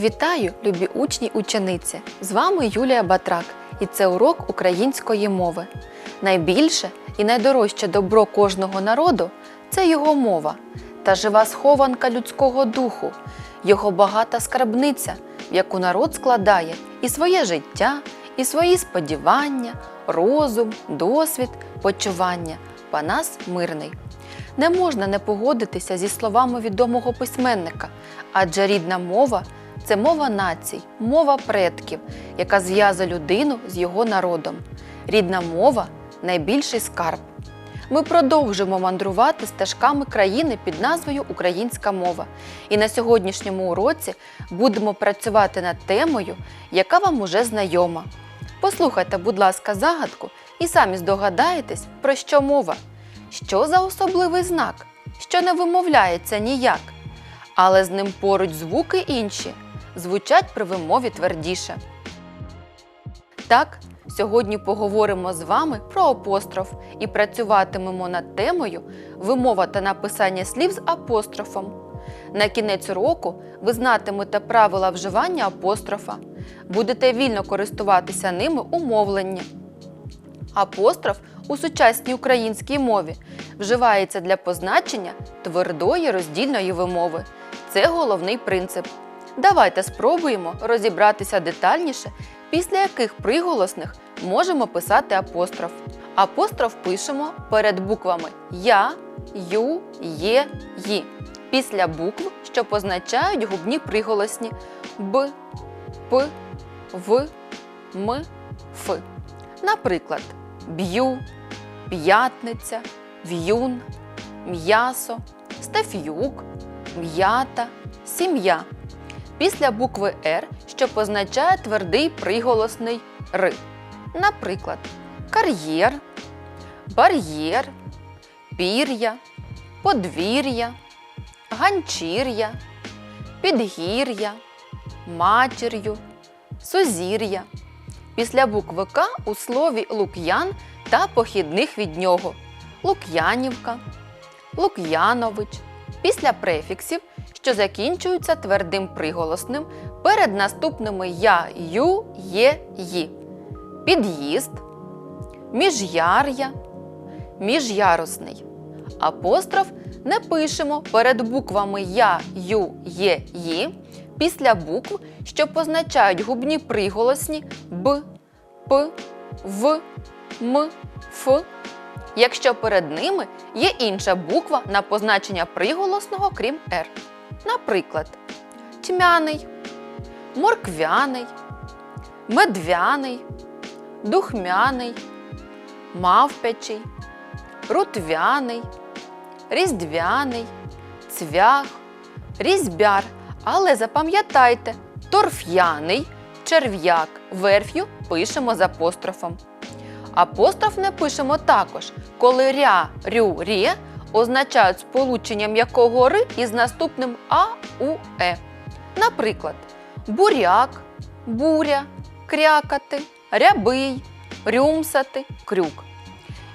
Вітаю, любі учні учениці! З вами Юлія Батрак, і це урок української мови. Найбільше і найдорожче добро кожного народу це його мова та жива схованка людського духу, його багата скарбниця, в яку народ складає і своє життя, і свої сподівання, розум, досвід, почування. Панас мирний. Не можна не погодитися зі словами відомого письменника, адже рідна мова це мова націй, мова предків, яка зв'язує людину з його народом. Рідна мова найбільший скарб. Ми продовжимо мандрувати стежками країни під назвою Українська мова. І на сьогоднішньому уроці будемо працювати над темою, яка вам уже знайома. Послухайте, будь ласка, загадку і самі здогадаєтесь, про що мова. Що за особливий знак, що не вимовляється ніяк, але з ним поруч звуки інші звучать при вимові твердіше. Так, сьогодні поговоримо з вами про апостроф і працюватимемо над темою вимова та написання слів з апострофом. На кінець року ви знатимете правила вживання апострофа, будете вільно користуватися ними у мовленні. Апостроф у сучасній українській мові вживається для позначення твердої роздільної вимови. Це головний принцип. Давайте спробуємо розібратися детальніше, після яких приголосних можемо писати апостроф. Апостроф пишемо перед буквами Я, Ю, Є, Ї. Після букв, що позначають губні приголосні Б, П, В, М, Ф. Наприклад, б'ю, п'ятниця, в'юн, м'ясо, стаф'юк, м'ята, сім'я. Після букви Р, що позначає твердий приголосний Р. Наприклад, кар'єр, бар'єр, пір'я, подвір'я, ганчір'я, підгір'я, матір'ю, сузір'я. Після букви К у слові Лук'ян та похідних від нього Лук'янівка, Лук'янович. Після префіксів, що закінчуються твердим приголосним перед наступними я, ю, є, ї. Під'їзд, міжяр'я, міжярусний. Апостроф не пишемо перед буквами Я, Ю, Є, Ї після букв, що позначають губні приголосні Б, П, В, М, Ф, якщо перед ними є інша буква на позначення приголосного, крім Р. Наприклад, тьмяний, морквяний, медвяний, духмяний, мавпячий, рутвяний, різдвяний, цвях, різьбяр. Але запам'ятайте, торф'яний, черв'як, верф'ю пишемо з апострофом. Апостроф не пишемо також, коли ря, рю, рє означають сполучення м'якого ри із наступним а, у, е. Наприклад, буряк, буря, крякати, рябий, рюмсати, крюк.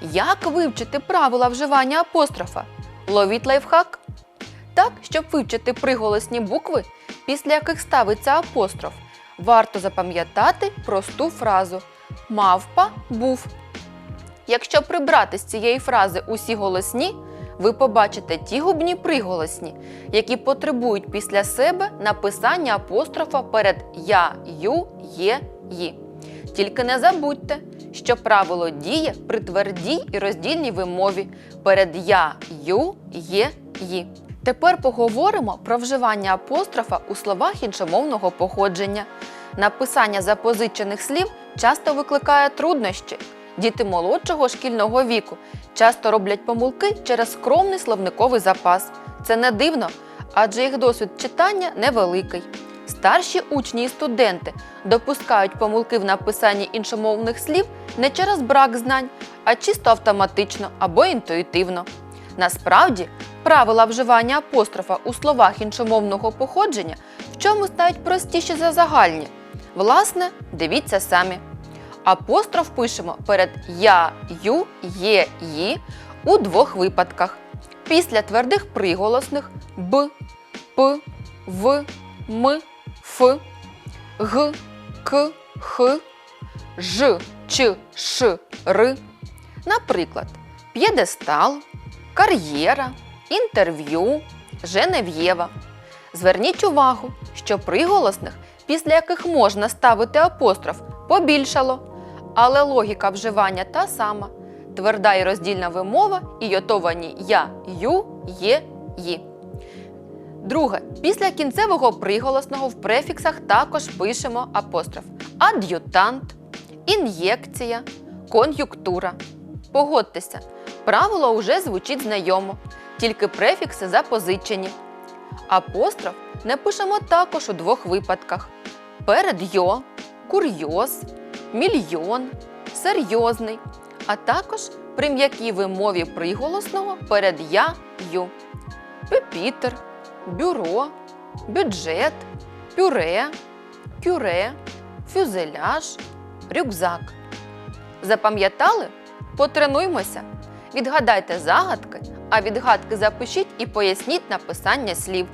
Як вивчити правила вживання апострофа? Ловіть лайфхак. Так, щоб вивчити приголосні букви, після яких ставиться апостроф, варто запам'ятати просту фразу Мавпа був. Якщо прибрати з цієї фрази усі голосні, ви побачите ті губні приголосні, які потребують після себе написання апострофа перед я, ю, є, ї. Тільки не забудьте, що правило діє при твердій і роздільній вимові перед я, ю, є, ї. Тепер поговоримо про вживання апострофа у словах іншомовного походження. Написання запозичених слів часто викликає труднощі. Діти молодшого шкільного віку часто роблять помилки через скромний словниковий запас. Це не дивно, адже їх досвід читання невеликий. Старші учні і студенти допускають помилки в написанні іншомовних слів не через брак знань, а чисто автоматично або інтуїтивно. Насправді, правила вживання апострофа у словах іншомовного походження в чому стають простіші за загальні. Власне, дивіться самі. Апостроф пишемо перед я, ю, є, ї у двох випадках. Після твердих приголосних б, п, в, м, Ф, Г, К, Х, Ж, Ч, Ш, Р. Наприклад, п'єдестал, кар'єра, інтерв'ю, Женев'єва. Зверніть увагу, що приголосних, після яких можна ставити апостроф, побільшало, але логіка вживання та сама. Тверда і роздільна вимова і йотовані я, ю, є, ї. Друге, після кінцевого приголосного в префіксах також пишемо апостроф. Ад'ютант, ін'єкція, кон'юнктура. Погодьтеся, правило уже звучить знайомо, тільки префікси запозичені. Апостроф не пишемо також у двох випадках: перед йо, курйоз, мільйон, серйозний, а також при м'якій вимові приголосного перед я, ю. Пепітер, бюро, бюджет, пюре, кюре, фюзеляж, рюкзак. Запам'ятали? Потренуймося. Відгадайте загадки, а відгадки запишіть і поясніть написання слів.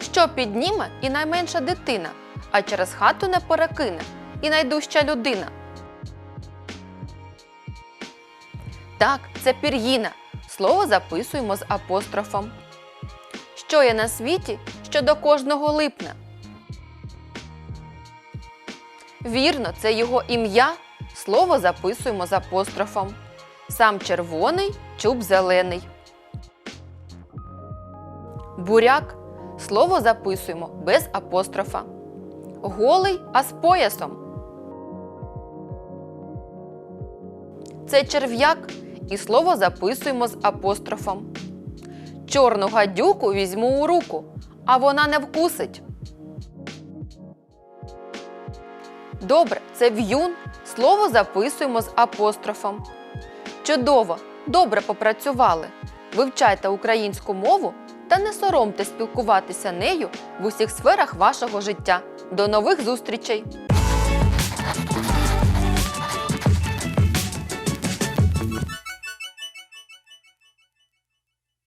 Що підніме і найменша дитина, а через хату не перекине і найдужча людина. Так, це пір'їна. Слово записуємо з апострофом. Що є на світі, що до кожного липне? Вірно, це його ім'я. Слово записуємо з апострофом. Сам червоний, чуб зелений. Буряк. Слово записуємо без апострофа. Голий, а з поясом. Це черв'як, і слово записуємо з апострофом. Чорну гадюку візьму у руку, а вона не вкусить. Добре, це в'юн. Слово записуємо з апострофом. Чудово! Добре попрацювали. Вивчайте українську мову та не соромте спілкуватися нею в усіх сферах вашого життя. До нових зустрічей!